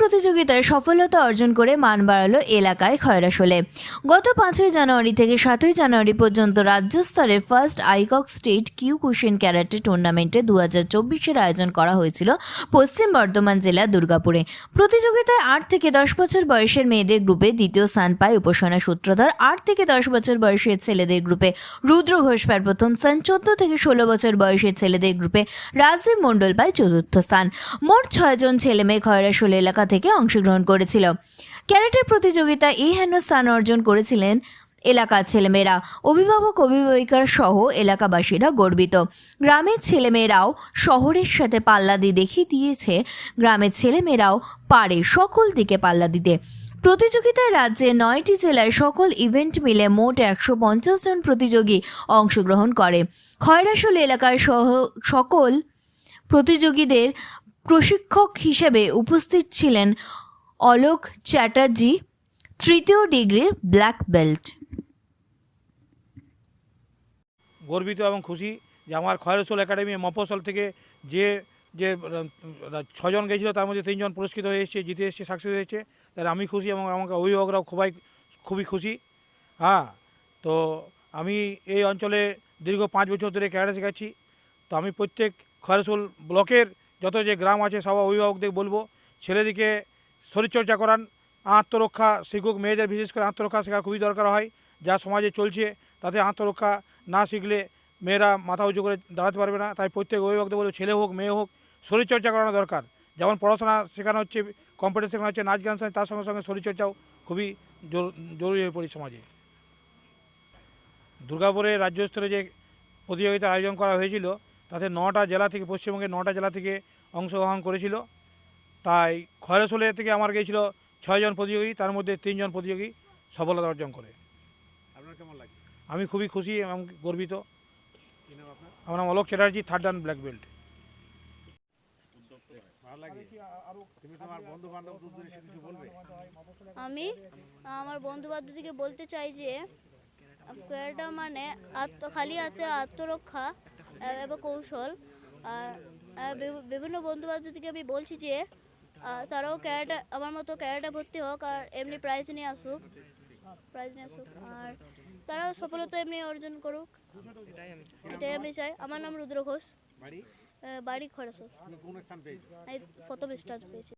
প্রতিযোগিতায় সফলতা অর্জন করে মান বাড়ালো এলাকায় খয়রাশোলে। গত পাঁচই জানুয়ারি থেকে সাতই জানুয়ারি পর্যন্ত রাজ্য স্তরে ফার্স্ট আইকক স্টেট কিউ কুশন ক্যারাটে টুর্নামেন্টে দু হাজার চব্বিশের আয়োজন করা হয়েছিল পশ্চিম বর্ধমান জেলার দুর্গাপুরে। প্রতিযোগিতায় আট থেকে দশ বছর বয়সের মেয়েদের গ্রুপে দ্বিতীয় স্থান পায় উপাসনা সূত্রধর। আট থেকে দশ বছর বয়সের ছেলেদের গ্রুপে রুদ্র ঘোষ পায় প্রথম স্থান। চোদ্দ থেকে ষোলো বছর বয়সের ছেলেদের গ্রুপে রাজীব মণ্ডল পায় চতুর্থ স্থান। মোট ছয়জন ছেলে মেয়ে খয়রাশোল এলাকা থেকে অংশগ্রহণ করেছিল। ক্যারেটের প্রতিযোগিতায় এই হেন স্থান অর্জন করেছিলেন এলাকার ছেলেমেয়েরা। অভিভাবক, অভিভাবিকার সহ এলাকাবাসীরা গর্বিত। গ্রামের ছেলেমেয়েরাও শহরের সাথে পাল্লা দিয়ে দেখিয়ে দিয়েছে, গ্রামের ছেলেমেয়েরাও পারে সকল দিকে পাল্লা দিতে। প্রতিযোগিতায় রাজ্যে নয়টি জেলায় সকল ইভেন্ট মিলে মোট একশো পঞ্চাশ জন প্রতিযোগী অংশগ্রহণ করে। খয়রাশোল এলাকার সহ সকল প্রতিযোগীদের প্রশিক্ষক হিসেবে উপস্থিত ছিলেন অলোক চ্যাটার্জি, তৃতীয় ডিগ্রির ব্ল্যাক বেল্ট। গর্বিত এবং খুশি যে আমার খয়রসোল একাডেমি মফসল থেকে যে যে, ছজন গেছিল তার মধ্যে তিনজন পুরস্কৃত হয়ে এসেছে, জিতে এসেছে, সাকসেস হয়েছে তাহলে আমি খুশি এবং আমাকে অভিভাবকরাও খুবই খুবই খুশি। হ্যাঁ তো আমি এই অঞ্চলে দীর্ঘ পাঁচ বছর ধরে ক্যারাটে শেখাচ্ছি। তো আমি প্রত্যেক খয়রসোল ব্লকের যত যে গ্রাম আছে, সব অভিভাবকদের বলব, ছেলেদিকে শরীরচর্চা করান, আত্মরক্ষা শিখুক, মেয়েদের বিশেষ করে আত্মরক্ষা শেখা খুবই দরকার হয়, যা সমাজে চলছে, তাতে আত্মরক্ষা না শিখলে মেয়েরা মাথা উঁচু করে দাঁড়াতে পারবে না। তাই প্রত্যেক অভিভাবকদের বলব, ছেলে হোক, মেয়ে হোক, শরীরচর্চা করানো দরকার। যেমন পড়াশোনা শেখানো হচ্ছে, কম্পিউটার শেখানো হচ্ছে, নাচ, গান তার সঙ্গে সঙ্গে শরীরচর্চাও খুবই জরু- জরুরি হয়ে পড়ে সমাজে। দুর্গাপুরে রাজ্য স্তরে যে প্রতিযোগিতার আয়োজন করা হয়েছিল তাতে নটা জেলা থেকে পশ্চিমবঙ্গের নটা জেলা থেকে অংশগ্রহণ করেছিল। তাই খয়রসোলে থেকে আমার গিয়েছিল ছয়জন প্রতিযোগী তার মধ্যে তিনজন প্রতিযোগী সফলতা অর্জন করে। আপনার কেমন লাগে? আমি খুবই খুশি এবং গর্বিত। আমার নাম Alok Chatterjee third dan black belt ভালো লাগে? তুমি তোমার বন্ধু বান্ধব এসে কিছু বলবে? আমি? আমার বন্ধু বান্ধবীকে বলতে চাই যে ক্যারাটা মানে আত্ম খালি আছে আত্মরক্ষা এবং কৌশল। আর বিভিন্ন বন্ধু বান্ধবীকে আমি বলছি যে তারাও ক্যারাটা আমার মতো ক্যারাটা ভর্তি হোক আর এমনি প্রাইজ নিয়ে আসুক। প্রাইজ নিয়ে আসুক। আর তারাও সফলতা এমনি অর্জন করুক। এটাই আমি চাই। আমার নাম রুদ্র ঘোষ। বাড়ি? এই প্রথম স্টার্ট পেয়েছি।